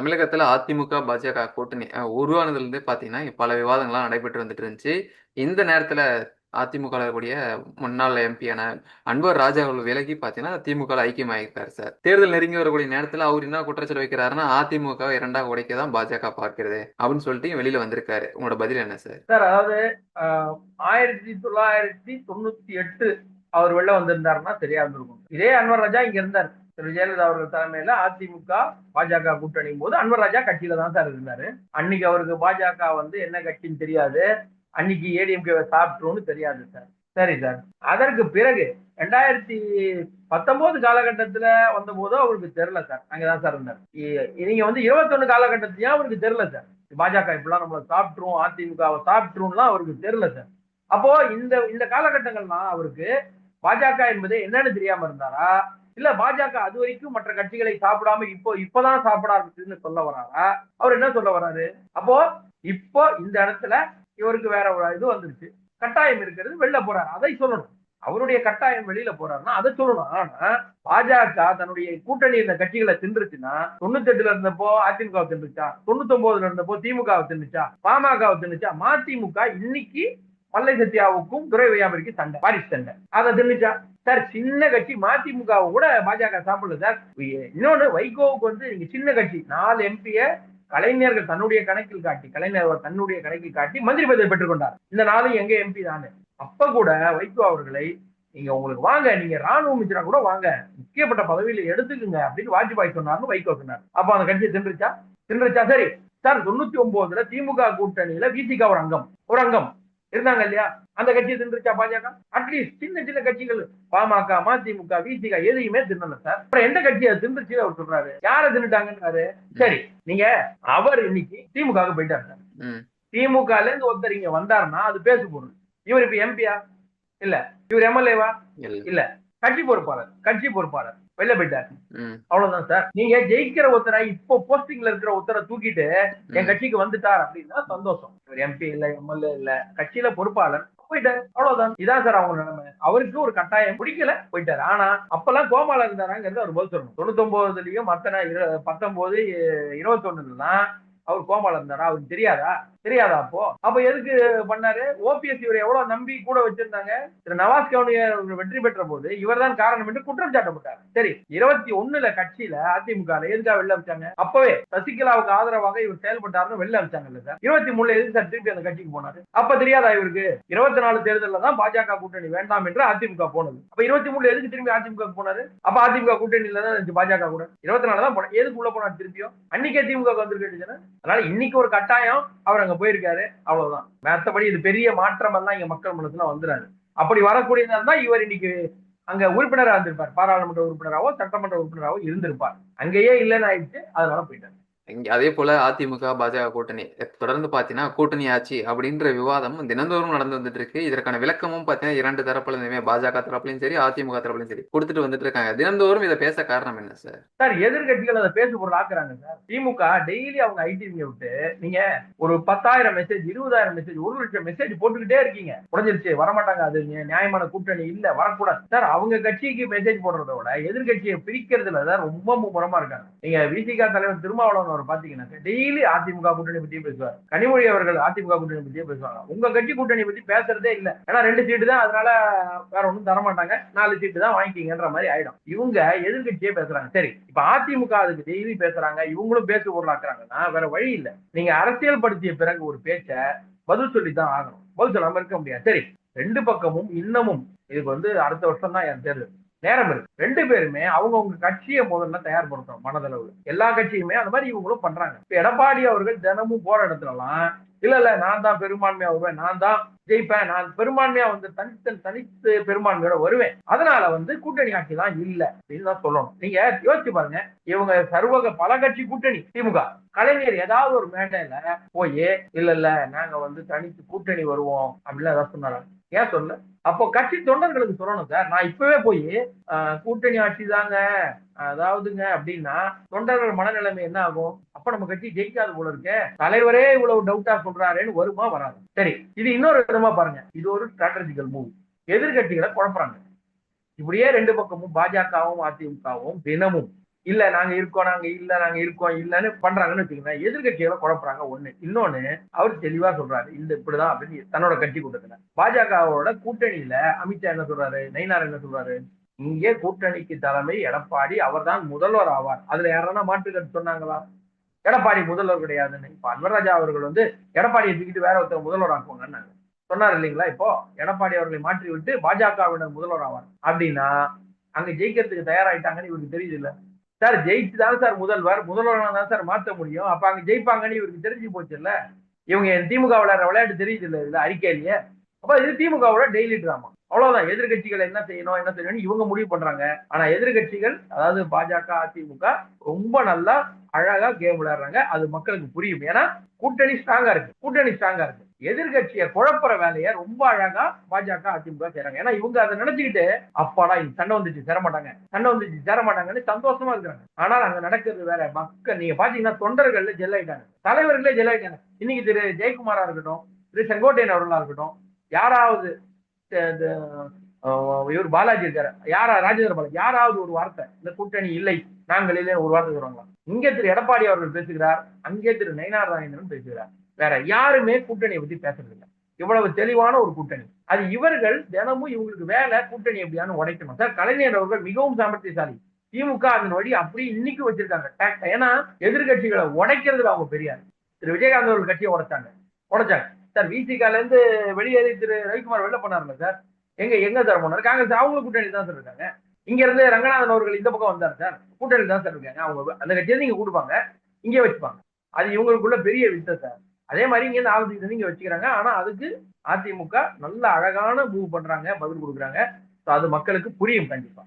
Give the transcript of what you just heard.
தமிழகத்துல அதிமுக, பாஜக கூட்டணி உருவானதுல இருந்தே பாத்தீங்கன்னா பல விவாதங்கள்லாம் நடைபெற்று வந்துட்டு இருந்துச்சு. இந்த நேரத்துல அதிமுக இருக்கக்கூடிய முன்னாள் எம்பியான அன்வர் ராஜா அவர்கள் விலகி பார்த்தீங்கன்னா, திமுக ஐக்கியமாயிருக்காரு சார். தேர்தல் நெருங்கி வரக்கூடிய நேரத்துல அவர் என்ன குற்றச்சாட்டு வைக்கிறாருன்னா, அதிமுக இரண்டாக உடைக்க தான் பாஜக பார்க்கிறது. அப்படின்னு சொல்லிட்டு வெளியில வந்திருக்காரு. உங்களோட பதில் என்ன சார்? சார் அதாவது அ 1998 அவர் வெளில வந்திருந்தாருன்னா சரியா இருந்திருக்கும். இதே அன்வர் ராஜா இங்க இருந்தார். திரு ஜெயலலிதா அவர்கள் தலைமையில அதிமுக, பாஜக கூட்டணி போது அன்வர் ராஜா கட்சியில தான் சார் இருந்தாரு. அன்னைக்கு அவருக்கு பாஜக வந்து என்ன கட்சின்னு தெரியாது. அன்னைக்கு ஏடிஎம்கே சாப்பிட்டுரும்னு தெரியாது சார். சரி சார். அதற்கு பிறகு 2019 காலகட்டத்துல வந்த வந்தபோது அவருக்கு தெரியல சார். அங்கதான் சார் இருந்தார். நீங்க வந்து 21 காலகட்டத்திலயும் அவருக்கு தெரியல சார். பாஜக இப்பெல்லாம் நம்மள சாப்பிட்டுரும், அதிமுகவை சாப்பிட்டுரும்லாம் அவருக்கு தெரியல சார். அப்போ இந்த இந்த காலகட்டங்கள்லாம் அவருக்கு பாஜக என்பது என்னன்னு தெரியாம இருந்தாரா? இல்ல பாஜக அது வரைக்கும் மற்ற கட்சிகளை சாப்பிடாம இப்போ இப்பதான் சாப்பிட ஆரம்பிச்சதுன்னு சொல்ல வராரா? அவர் என்ன சொல்ல வராரு? அப்போ இப்போ இந்த இடத்துல இவருக்கு வேற ஒரு இது வந்துருச்சு. கட்டாயம் இருக்கிறது வெளில போறாரு. அதை சொல்லணும். அவருடைய கட்டாயம் வெளியில போறாருன்னா அதை சொல்லணும். ஆனா பாஜக தன்னுடைய கூட்டணி இருந்த கட்சிகளை தின்றுச்சுன்னா 98ல இருந்தப்போ அதிமுகவை தின்றுச்சா? 99ல இருந்தப்போ திமுகவை தின்னுச்சா? பாமகவை தின்னுச்சா? மதிமுக இன்னைக்கு மல்லை சத்யாவுக்கும் துறை வையாபுரிக்கும் சண்டை வாரிசு சண்டை. அதை தின்னுச்சா? சார் சின்ன கட்சி மதிமுகவை கூட பாஜக சாப்பிடல சார். இன்னொன்னு வைகோவுக்கு வந்து நீங்க சின்ன கட்சி நாலு எம்பிய கலைஞர்கள் தன்னுடைய கணக்கில் காட்டி கலைஞர் தன்னுடைய கணக்கில் காட்டி மந்திரி பதவி பெற்றுக்கொண்டார் இந்த நாளும் எங்க எம்பி தானே. அப்ப கூட வைகோ அவர்களை நீங்க உங்களுக்கு வாங்க நீங்க ராணுவ அமைச்சரா கூட வாங்க முக்கியப்பட்ட பதவியில எடுத்துக்குங்க அப்படின்னு வாஜ்பாய் சொன்னார்னு வைகோ சொன்னார். அப்ப அந்த கட்சியை தின்றுச்சா? தின்றுச்சா? சரி சார் தொண்ணூத்தி ஒன்பதுல திமுக கூட்டணியில விசிகா ஒரு அங்கம் ஒரு அங்கம். இருந்தாங்க இல்லையா? அந்த கட்சியை தின்றுச்சா பாஜக? அட்லீஸ்ட் சின்ன சின்ன கட்சிகள் பாமக மதிமுக விசிக எதையுமே தின்னல சார் அப்புறம் எந்த கட்சியை தின்றுச்சு அவர் சொல்றாரு? யார தின்னுட்டாங்கன்னு சரி நீங்க அவர் இன்னைக்கு திமுக போயிட்டாரு சார் ம். திமுகல இருந்து ஒருத்தர் இங்க வந்தாருன்னா அது பேசு பொருள் இவர் இப்ப எம்பியா இல்ல. இவர் எம்எல்ஏவா இல்ல. கட்சி பொறுப்பாளர் கட்சி பொறுப்பாளர். வெளில போயிட்டாரு. அவ்வளவுதான் சார். நீங்க ஜெயிக்கிற ஒருத்தரை இப்போ போஸ்டிங்ல இருக்கிற ஒருத்தரை தூக்கிட்டு என் கட்சிக்கு வந்துட்டார் அப்படின்னா சந்தோஷம். இவர் எம்பி இல்ல எம்எல்ஏ இல்ல கட்சியில பொறுப்பாளர். போயிட்டாரு. அவ்வளவுதான். இதான் சார் அவங்க நிலைமை. அவருக்கு ஒரு கட்டாயம் பிடிக்கல போயிட்டாரு. ஆனா அப்பெல்லாம் கோமால இருந்தாராங்கிறது அவர் பதில் சொல்லணும். தொண்ணூத்தி ஒன்பதுலயும் மத்தன பத்தொன்பது இருபத்தொன்னுலாம் அவர் கோமால இருந்தாரா? அவருக்கு தெரியாதா? தெரியாதா அப்போ? அப்ப எதுக்கு பண்ணாரு? ஓபிஎஸ் இவர் எவ்வளவு நம்பி கூட வச்சிருந்தாங்க? திரு நவாஸ் கவுனியர் வெற்றி பெற்ற போது இவர் தான் காரணம் என்று குற்றம் சாட்டப்பட்டார். சரி இருபத்தி ஒண்ணுல கட்சியில அதிமுக எதுக்காக வெளில அமைச்சாங்க? அப்பவே சசிகலாவுக்கு ஆதரவாக இவர் செயல்பட்டாருன்னு வெளில அமைச்சாங்கல்ல சார். இருபத்தி மூணுல எதுக்கு சார் திருப்பி அந்த கட்சிக்கு போனாரு? அப்ப தெரியாதா இவருக்கு? இருபத்தி நாலு தேர்தலில் தான் பாஜக கூட்டணி வேண்டாம் என்று அதிமுக போனது. அப்ப இருபத்தி மூணுல எதுக்கு திரும்பி அதிமுக போனாரு? அப்ப அதிமுக கூட்டணியில தான் பாஜக கூட. இருபத்தி நாலு தான் போன எதுக்கு உள்ள போனாரு திருப்பியும்? அன்னைக்கே திமுக வந்திருக்கு அதனால இன்னைக்கு ஒரு கட்டாயம் அவர் அங்க போயிருக்காரு அவ்வளவுதான். மற்றபடி இது பெரிய மாற்றம் எல்லாம் இங்க மக்கள் மனசுல வந்துடாது அப்படி வரக்கூடியதா தான் இவர் இன்னைக்கு அங்க உறுப்பினரா இருந்திருப்பார். பாராளுமன்ற உறுப்பினராவோ சட்டமன்ற உறுப்பினராவோ இருந்திருப்பார். அங்கேயே இல்லைன்னு ஆயிடுச்சு அதனால போயிட்டாரு. அதே போல அதிமுக, பாஜக கூட்டணி. தொடர்ந்து பார்த்தீங்கன்னா, கூட்டணி ஆட்சி அப்படின்ற விவாதம் தினந்தோறும் நடந்து வந்துட்டு இருக்கு. இதற்கான விளக்கமும் பார்த்தீங்கன்னா, இரண்டு தரப்புலயுமே பாஜக தரப்புலயும் சரி, அதிமுக தரப்புலயும் சரி கொடுத்துட்டு வந்துட்டு இருக்காங்க. தினந்தோறும் இதை பேச காரணம் என்ன சார்? சார் எதிர்கட்சிகள் அதை பேச பொருள் ஆக்குறாங்க சார். திமுக டெய்லி அவங்க ஐடி விட்டு நீங்க ஒரு பத்தாயிரம் மெசேஜ் இருபதாயிரம் மெசேஜ் ஒரு லட்சம் மெசேஜ் போட்டுக்கிட்டே இருக்கீங்க. உடஞ்சிருச்சு வரமாட்டாங்க அது. நியாயமான கூட்டணி இல்ல வரக்கூடாது. சார் அவங்க கட்சிக்கு மெசேஜ் போடுறத விட எதிர்கட்சியை பிரிக்கிறதுல தான் ரொம்ப மும்முரமா இருக்காங்க. நீங்க விசிகா தலைவர் திருமாவளவன் அவர் பாத்தீங்கன்னா டெய்லி அதிமுக கூட்டணி பத்தியே பேசுவார். கனிமொழி அவர்கள் அதிமுக கூட்டணி பத்தியே பேசுவாங்க. உங்க கட்சி கூட்டணி பத்தி பேசுறதே இல்ல. ஏன்னா ரெண்டு சீட்டு தான் அதனால வேற ஒண்ணும் தர மாட்டாங்க. நாலு சீட்டு தான் வாங்கிக்கிங்கன்ற மாதிரி ஆயிடும். இவங்க எதிர்கட்சியே பேசுறாங்க. சரி இப்ப அதிமுக அதுக்கு டெய்லி பேசுறாங்க. இவங்களும் பேசு பொருளாக்குறாங்கன்னா வேற வழி இல்ல. நீங்க அரசியல் படுத்திய பிறகு ஒரு பேச்ச பதில் சொல்லி தான் ஆகணும். பதில் சொல்லாம இருக்க முடியாது. சரி ரெண்டு பக்கமும் இன்னமும் இதுக்கு வந்து அடுத்த வருஷம் தான் என் தேர்தல் நேரம் இருக்கு. ரெண்டு பேருமே அவங்கவுங்க கட்சியை முதல்ல தயார்படுத்தணும் மனதளவு எல்லா கட்சியுமே அந்த மாதிரி இவங்களும் பண்றாங்க. இப்ப எடப்பாடி அவர்கள் தினமும் போற இடத்துலலாம் இல்ல இல்ல நான் தான் பெரும்பான்மையா வருவேன் நான் தான் ஜெயிப்பேன் நான் பெரும்பான்மையா வந்து தனித்தன் தனித்து பெரும்பான்மையோட வருவேன். அதனால வந்து கூட்டணி ஆட்சி தான் இல்ல அப்படின்னு தான் சொல்லணும். நீங்க யோசிச்சு பாருங்க இவங்க சர்வக பல கட்சி கூட்டணி திமுக. கலைஞர் ஏதாவது ஒரு மேடையில போய் இல்ல இல்ல நாங்க வந்து தனித்து கூட்டணி வருவோம் அப்படின்னு ஏதாவது சொன்னாங்க ஏன் சொல்ல அப்போ கட்சி தொண்டர்களுக்கு சொல்லணும் சார். நான் இப்பவே போய் கூட்டணி ஆட்சி தாங்க. அதாவதுங்க அப்படின்னா தொண்டர்கள் மனநிலைமை என்ன ஆகும்? அப்ப நம்ம கட்சி ஜெயிக்காது போல இருக்க. தலைவரே இவ்வளவு டவுட்டா சொல்றாருன்னு வருமா வராது. சரி இது இன்னொரு விதமா பாருங்க. இது ஒரு ஸ்ட்ராட்டஜிக்கல் மூவ் எதிர்கட்சிகளை குழப்பறாங்க. இப்படியே ரெண்டு பக்கமும் பாஜகவும் அதிமுகவும் தினமும் இல்ல நாங்க இருக்கோம் நாங்க இல்ல நாங்க இருக்கோம் இல்லன்னு பண்றாங்கன்னு வச்சுக்கோங்க. எதிர்கட்சிகளை குழப்புறாங்க ஒண்ணு. இன்னொன்னு அவர் தெளிவா சொல்றாரு. இந்த இப்படிதான் அப்படின்னு தன்னோட கட்சி கூட்டத்துல. பாஜகவோட கூட்டணியில அமித்ஷா என்ன சொல்றாரு? நயினார் என்ன சொல்றாரு? இங்கே கூட்டணிக்கு தலைமை எடப்பாடி அவர்தான் முதல்வர் ஆவார். அதுல யாரானா மாற்று சொன்னாங்களா? எடப்பாடி முதல்வர் கிடையாதுன்னு இப்ப அன்வர்ராஜா அவர்கள் வந்து எடப்பாடியை தூக்கிட்டு வேற ஒருத்தர் முதல்வர் ஆக்குவாங்கன்னு சொன்னார் இல்லைங்களா? இப்போ எடப்பாடி அவர்களை மாற்றி விட்டு பாஜகவினர் முதல்வர் ஆவார். அப்படின்னா அங்க ஜெயிக்கிறதுக்கு தயாராயிட்டாங்கன்னு இவருக்கு தெரியுது இல்ல சார் ஜெயிச்சு தான் சார் முதல்வர்? முதல்வரான தான் சார் மாற்ற முடியும். அப்ப அங்க ஜெயிப்பாங்கன்னு இவருக்கு தெரிஞ்சு போச்சு இல்ல இவங்க திமுக விளையாடுற விளையாட்டு தெரியுது இல்ல இதுல அறிக்கையிலேயே? அப்ப இது திமுகவோட டெய்லி டிராமா அவ்வளவுதான். எதிர்கட்சிகள் என்ன செய்யணும் என்ன செய்யணும்னு இவங்க முடிவு பண்றாங்க. ஆனா எதிர்கட்சிகள் அதாவது பாஜக அதிமுக ரொம்ப நல்லா அழகா கேம் விளையாடுறாங்க. அது மக்களுக்கு புரியும். ஏன்னா கூட்டணி ஸ்ட்ராங்கா இருக்கு. கூட்டணி ஸ்ட்ராங்கா இருக்கு. எதிர்கட்சியை குழப்புற வேலையை ரொம்ப அழகா பாஜக அதிமுக செய்யறாங்க ஏன்னா இவங்க அதை நினைச்சுக்கிட்டு அப்பாடா இது சண்டை வந்துச்சு சேர மாட்டாங்க சண்டை வந்துச்சு சேர மாட்டாங்கன்னு சந்தோஷமா இருக்கிறாங்க. ஆனால் அங்க நடக்கிறது வேற. மக்கள் நீங்க பாத்தீங்கன்னா தொண்டர்கள்ல ஜெல்லாயிட்டாங்க தலைவர்களே ஜெல்லாயிட்டாங்க இன்னைக்கு திரு ஜெயக்குமாரா இருக்கட்டும் திரு செங்கோட்டையன் அவர்களா இருக்கட்டும் யாராவது இவர் பாலாஜி இருக்காரு. யாரா ராஜேந்திர பாலாஜி யாராவது ஒரு வார்த்தை இந்த கூட்டணி இல்லை நாங்கள் இல்லை ஒரு வார்த்தை சொல்றாங்களா? இங்கே திரு எடப்பாடி அவர்கள் பேசுகிறார் அங்கே திரு நயினார் ராஜேந்திரன் பேசுகிறார். வேற யாருமே கூட்டணியை பத்தி பேசுறது இல்லை. இவ்வளவு தெளிவான ஒரு கூட்டணி. அது இவர்கள் தினமும் இவங்களுக்கு வேலை கூட்டணி எப்படியானு உடைக்கணும். சார் கலைஞர் அவர்கள் மிகவும் சாமர்த்தியசாலி. திமுக அதன் வழி அப்படி இன்னைக்கு வச்சிருக்காங்க. ஏன்னா எதிர்கட்சிகளை உடைக்கிறதுல அவங்க பெரியார். திரு விஜயகாந்த் அவர்கள் கட்சியை உடைச்சாங்க. உடைச்சாங்க. சார் விசிகால இருந்து வெளியேறி திரு ரவிக்குமார் வெளில பண்ணார்ல சார்? எங்க எங்க சார் போனார்? காங்கிரஸ் அவங்க கூட்டணி தான் சார் இருக்காங்க. இங்க இருந்து ரங்கநாதன் அவர்கள் இந்த பக்கம் வந்தார் சார். கூட்டணி தான் சார் இருக்காங்க. அவங்க அந்த கட்சியை நீங்க கொடுப்பாங்க இங்கே வச்சுப்பாங்க. அது இவங்களுக்குள்ள பெரிய வித்த சார். அதே மாதிரி இங்க இருந்து ஆலோசனை இங்க வச்சுக்கிறாங்க. ஆனா அதுக்கு அதிமுக நல்ல அழகான மூவ் பண்றாங்க பதில் கொடுக்குறாங்க. அது மக்களுக்கு புரியும் கண்டிப்பா.